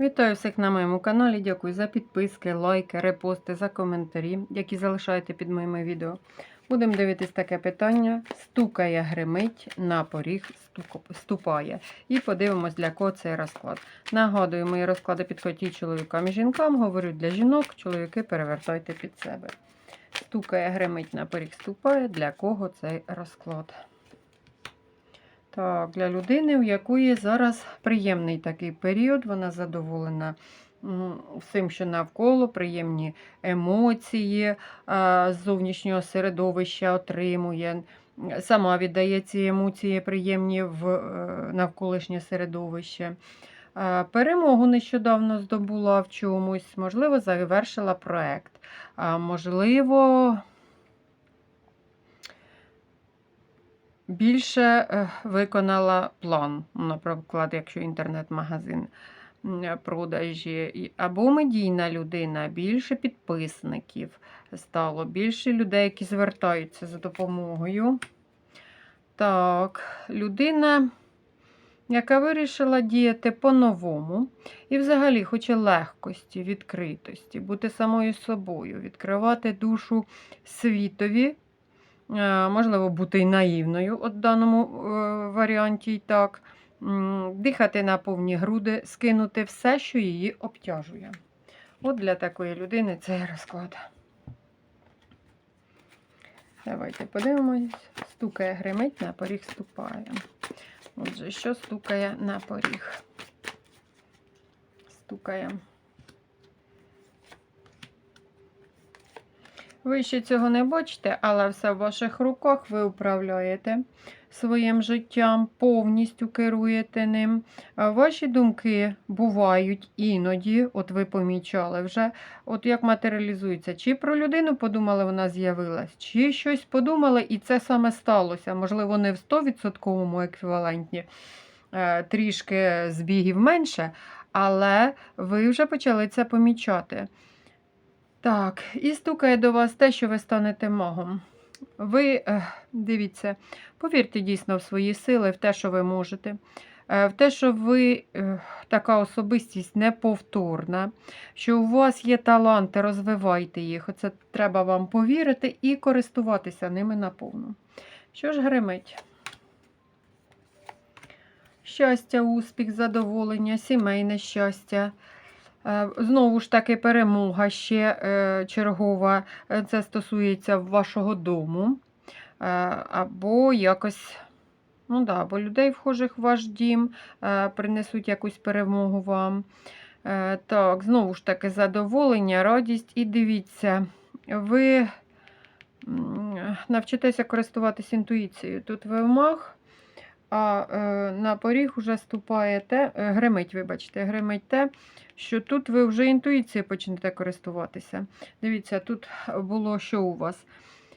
Вітаю всіх на моєму каналі. Дякую за підписки, лайки, репости, за коментарі, які залишаєте під моїми відео. Будемо дивитись таке питання. Стукає, гримить, на поріг ступає. І подивимось, для кого цей розклад. Нагадую, мої розклади підходять чоловікам і жінкам. Говорю для жінок, чоловіки перевертайте під себе. Стукає, гримить, на поріг ступає. Для кого цей розклад? Так, для людини, у якої зараз приємний такий період, вона задоволена всім, що навколо, приємні емоції зовнішнього середовища отримує. Сама віддає ці емоції приємні в е, навколишнє середовище. Перемогу нещодавно здобула в чомусь, можливо, завершила проект. Можливо, більше е, виконала план, наприклад, якщо інтернет-магазин продажі, або медійна людина, більше підписників стало, більше людей, які звертаються за допомогою. Так, людина, яка вирішила діяти по-новому і взагалі хоче легкості, відкритості, бути самою собою, відкривати душу світові. Е, Можливо, бути наївною от в даному е, варіанті і так. Дихати на повні груди, скинути все, що її обтяжує. От для такої людини цей розклад. Давайте подивимось. Стукає, гримить, на поріг ступає. Отже, що стукає на поріг? Стукає. Ви ще цього не бачите, але все в ваших руках ви управляєте своїм життям, повністю керуєте ним. Ваші думки бувають іноді, от ви помічали вже, от як матеріалізується. Чи про людину подумали, вона з'явилась, чи щось подумали, і це саме сталося. Можливо, не в 100% еквіваленті, е, трішки збігів менше, але ви вже почали це помічати. Так, і стукає до вас те, що ви станете магом. Ви е, дивіться, повірте дійсно в свої сили, в те, що ви можете, е, в те, що ви е, така особистість неповторна, що у вас є таланти, розвивайте їх. Оце треба вам повірити і користуватися ними наповну. Що ж гримить? Щастя, успіх, задоволення, сімейне щастя. Е, Знову ж таки, перемога ще е, чергова. Е, Це стосується вашого дому. Або якось, ну да, або людей, вхожих в ваш дім, принесуть якусь перемогу вам. Так, знову ж таки, задоволення, радість. І дивіться, ви навчитеся користуватись інтуїцією. Тут ви в а на поріг уже ступає те, е, гримить, вибачте, гримить те, що тут ви вже інтуїцією почнете користуватися. Дивіться, тут було що у вас?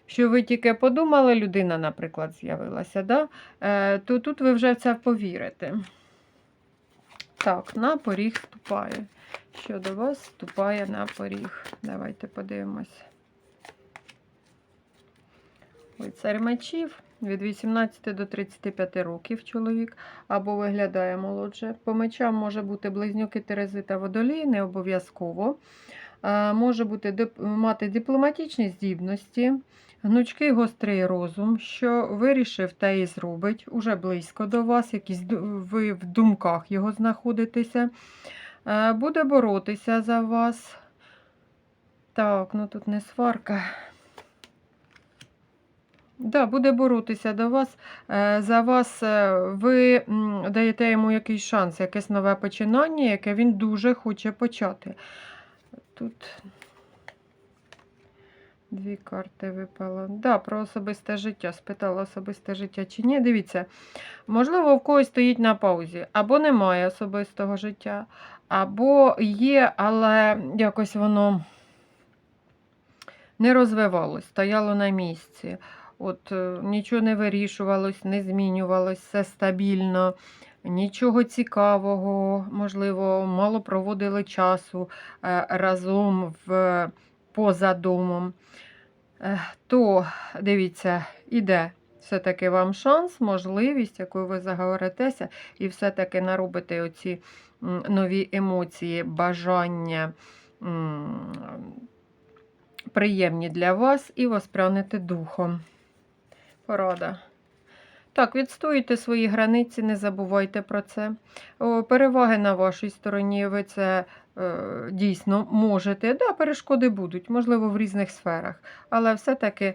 Що ви тільки подумали, людина, наприклад, з'явилася, да? е, то тут ви вже в це повірите. Так, на поріг вступає. Що до вас ступає на поріг? Давайте подивимось. Лицар мечів від 18 до 35 років чоловік або виглядає молодше. По мечам може бути близнюки Терези та Водолій, не обов'язково. Може бути мати дипломатичні здібності, гнучкий гострий розум, що вирішив, те і зробить. Уже близько до вас, якісь ви в думках його знаходитеся. Буде боротися за вас. Так, ну тут не сварка. Да, буде боротися до вас. Е, За вас е, ви даєте йому якийсь шанс, якесь нове починання, яке він дуже хоче почати. Тут дві карти випало. Да, про особисте життя. Спитала особисте життя чи ні. Дивіться, можливо, в когось стоїть на паузі, або немає особистого життя, або є, але якось воно не розвивалось, стояло на місці. От е, нічого не вирішувалось, не змінювалось, все стабільно, нічого цікавого, можливо, мало проводили часу е, разом в, поза домом. Е, То, дивіться, іде все-таки вам шанс, можливість, якою ви заговоритеся, і все-таки наробите оці нові емоції, бажання приємні для вас і воспрянете духом. Порада. Так, відстоюйте свої границі, не забувайте про це. Переваги на вашій стороні, ви це е, дійсно можете. Да, перешкоди будуть, можливо, в різних сферах, але все-таки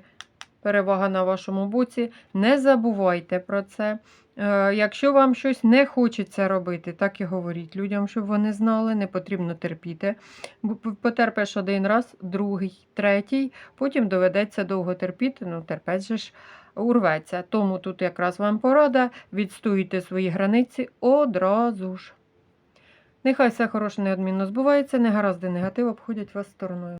перевага на вашому боці. Не забувайте про це. Е, якщо вам щось не хочеться робити, так і говоріть людям, щоб вони знали, не потрібно терпіти. Потерпиш один раз, другий, третій, потім доведеться довго терпіти, ну терпець же ж урветься. Тому тут якраз вам порада, відстоюйте свої границі одразу ж. Нехай все хороше неодмінно збувається, негаразди негатив обходять вас стороною.